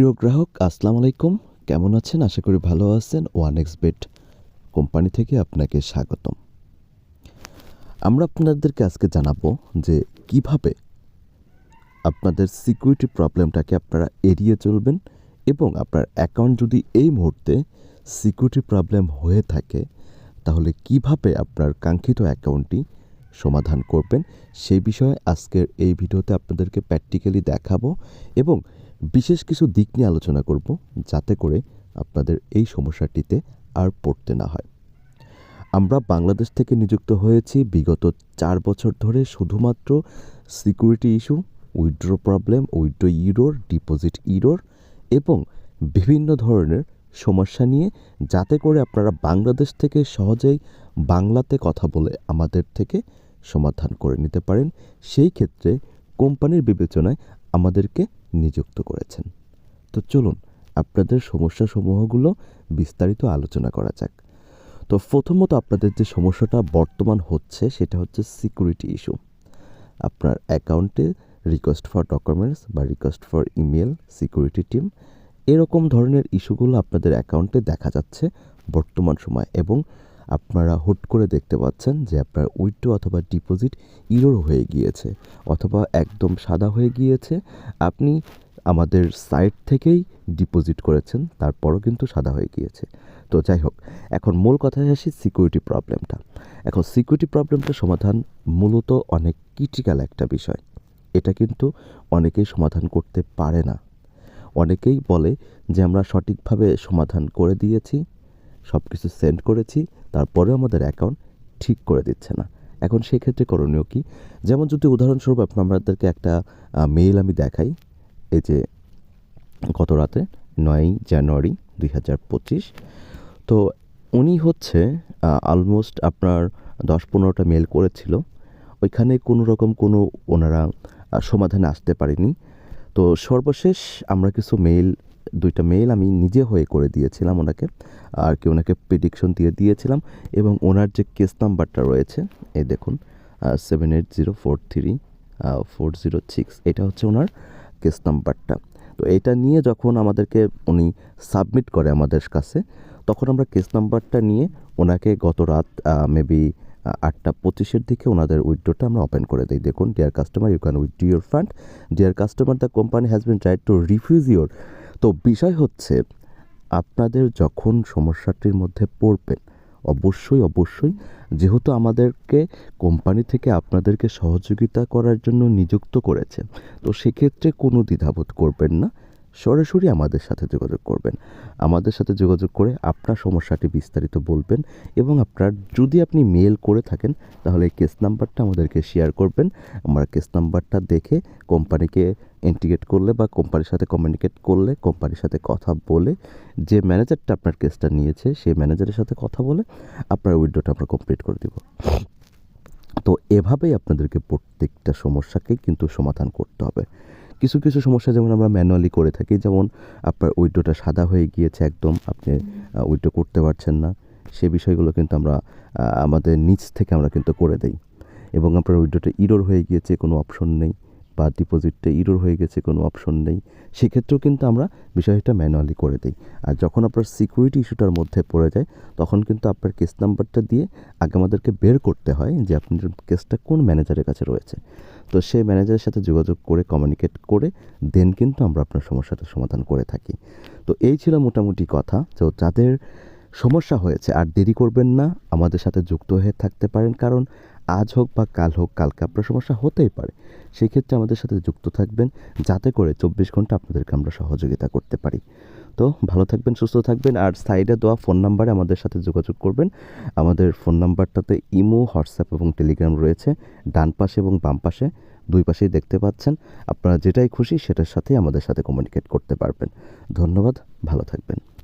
প্রিয় গ্রাহক, আসসালামু আলাইকুম। কেমন আছেন? আশা করি ভালো আছেন। ওয়ান এক্স বেট কোম্পানি থেকে আপনাকে স্বাগতম। আমরা আপনাদেরকে আজকে জানাব যে কীভাবে আপনাদের সিকিউরিটি প্রবলেমটাকে আপনারা এড়িয়ে চলবেন এবং আপনার অ্যাকাউন্ট যদি এই মুহূর্তে সিকিউরিটি প্রবলেম হয়ে থাকে, তাহলে কীভাবে আপনার কাঙ্ক্ষিত অ্যাকাউন্টটি সমাধান করবেন? সেই বিষয়ে আজকের এই ভিডিওতে আপনাদেরকে প্র্যাকটিক্যালি দেখাবো এবং বিশেষ কিছু দিক নিয়ে আলোচনা করব যাতে করে আপনাদের এই সমস্যাটিতে আর পড়তে না হয়। আমরা বাংলাদেশ থেকে নিযুক্ত হয়েছি বিগত চার বছর ধরে শুধুমাত্র security issue, withdraw problem withdraw error, deposit error এবং বিভিন্ন ধরনের সমস্যা নিয়ে যাতে করে আপনারা বাংলাদেশ থেকে সহজেই বাংলাতে কথা বলে আমাদের থেকে সমাধান করে নিতে পারেন। সেই ক্ষেত্রে কোম্পানির বিবেচনায় আমাদেরকে নিযুক্ত করেছেন। তো চলুন আপনাদের সমস্যাসমূহগুলো বিস্তারিত আলোচনা করা যাক। তো প্রথমত আপনাদের যে সমস্যাটা বর্তমান হচ্ছে সেটা হচ্ছে সিকিউরিটি ইস্যু আপনার অ্যাকাউন্টে রিকোয়েস্ট ফর ডকুমেন্টস বা request for email security team এরকম ধরনের ইস্যুগুলো আপনাদের অ্যাকাউন্টে দেখা যাচ্ছে বর্তমান সময় এবং আপনারা হুট করে দেখতে পাচ্ছেন যে আপনার উইথড্র অথবা ডিপোজিট ইরোর হয়ে গিয়েছে, অথবা একদম সাদা হয়ে গিয়েছে। আপনি আমাদের সাইট থেকেই ডিপোজিট করেছেন, তারপরও কিন্তু সাদা হয়ে গিয়েছে। তো যাই হোক, এখন মূল কথায় আসি সিকিউরিটি প্রবলেমটা। এখন সিকিউরিটি প্রবলেমটা সমাধান মূলত অনেক ক্রিটিক্যাল একটা বিষয়। এটা কিন্তু অনেকেই সমাধান করতে পারে না। অনেকেই বলে যে আমরা সঠিকভাবে সমাধান করে দিয়েছি সব কিছু সেন্ড করেছি, তারপরেও আমাদের অ্যাকাউন্ট ঠিক করে দিচ্ছে না। এখন সেক্ষেত্রে করণীয় কি? যেমন যদি উদাহরণস্বরূপ আপনি আমাদেরকে একটা মেইল আমি দেখাই, এই যে গত রাতে নয়ই জানুয়ারি দুই হাজার পঁচিশ, তো উনি হচ্ছে অলমোস্ট আপনার দশ পনেরোটা মেল করেছিল। ওইখানে কোনো রকম কোনো ওনারা সমাধানে আসতে পারেনি। তো সর্বশেষ আমরা কিছু মেইল দুইটা মেল আমি নিজে হয়ে করে দিয়েছিলাম ওনাকে, আর কি ওনাকে প্রেডিকশন দিয়ে দিয়েছিলাম এবং ওনার যে কেস নাম্বারটা রয়েছে, এই দেখুন seven eight zero four three four zero six এটা হচ্ছে ওনার কেস নাম্বারটা তো এটা নিয়ে যখন আমাদেরকে উনি সাবমিট করে আমাদের কাছে, তখন আমরা কেস নাম্বারটা নিয়ে ওনাকে গত রাত মেবি আটটা পঁচিশের দিকে ওনাদের উইথড্রোটা আমরা ওপেন করে দিই। দেখুন dear customer you can withdraw your fund dear customer the company has been tried to refuse your তো বিষয় হচ্ছে, আপনাদের যখন সমস্যাটির মধ্যে পড়বেন, অবশ্যই অবশ্যই যেহেতু আমাদেরকে কোম্পানি থেকে আপনাদেরকে সহযোগিতা করার জন্য নিযুক্ত করেছে, তো সেক্ষেত্রে কোনো দ্বিধাবোধ করবেন না। সরাসরি আমাদের সাথে যোগাযোগ করবেন। আমাদের সাথে যোগাযোগ করে আপনার সমস্যাটি বিস্তারিত বলবেন এবং আপনার যদি আপনি মেল করে থাকেন, তাহলে এই কেস নাম্বারটা আমাদেরকে শেয়ার করবেন। আমরা কেস নাম্বারটা দেখে কোম্পানিকে ইন্টিগ্রেট করলে বা কোম্পানির সাথে কমিউনিকেট করলে কোম্পানির সাথে কথা বলে, যে ম্যানেজারটা আপনার কেসটা নিয়েছে, সেই ম্যানেজারের সাথে কথা বলে আপনার উইডোটা আমরা কমপ্লিট করে দেব। তো এভাবেই আপনাদেরকে প্রত্যেকটা সমস্যাকেই কিন্তু সমাধান করতে হবে। কিছু কিছু সমস্যা যেমন আমরা ম্যানুয়ালি করে থাকি যেমন আপনার উইডোটা সাদা হয়ে গিয়েছে একদম আপনি উইডো করতে পারছেন না। সে বিষয়গুলো কিন্তু আমরা আমাদের নিচ থেকে আমরা কিন্তু করে দেই। এবং আপনার উইডোটা ইরোর হয়ে গিয়েছে কোনো অপশন নেই। বা ডিপোজিটটা ইরোর হয়ে গেছে, কোনো অপশন নেই, সেক্ষেত্রেও কিন্তু আমরা বিষয়টা ম্যানুয়ালি করে দিই। আর যখন আপনার সিকিউরিটি ইস্যুটার মধ্যে পড়ে যায়, তখন কিন্তু আপনার কেস নাম্বারটা দিয়ে আগে আমাদেরকে বের করতে হয় যে আপনার কেসটা কোন ম্যানেজারের কাছে রয়েছে। তো সেই ম্যানেজারের সাথে যোগাযোগ করে কমিউনিকেট করে দেন কিন্তু আমরা আপনার সমস্যাটা সমাধান করে থাকি। তো এই ছিল মোটামুটি কথা। তো যাদের সমস্যা হয়েছে, আর দেরি করবেন না, আমাদের সাথে যুক্ত হয়ে থাকতে পারেন। কারণ আজ হোক বা কাল হোক, কালকে আপনার সমস্যা হতেই পারে। সেই ক্ষেত্রে আমাদের সাথে যুক্ত থাকবেন, যাতে করে চব্বিশ ঘণ্টা আপনাদেরকে আমরা সহযোগিতা করতে পারি। তো ভালো থাকবেন, সুস্থ থাকবেন, আর সাইডে দেওয়া ফোন নাম্বারে আমাদের সাথে যোগাযোগ করবেন। আমাদের ফোন নাম্বারটাতে ইমো, হোয়াটসঅ্যাপ এবং টেলিগ্রাম রয়েছে। ডান পাশে এবং বাম পাশে দুই পাশেই দেখতে পাচ্ছেন। আপনারা যেটাই খুশি সেটার সাথেই আমাদের সাথে কমিউনিকেট করতে পারবেন। ধন্যবাদ, ভালো থাকবেন।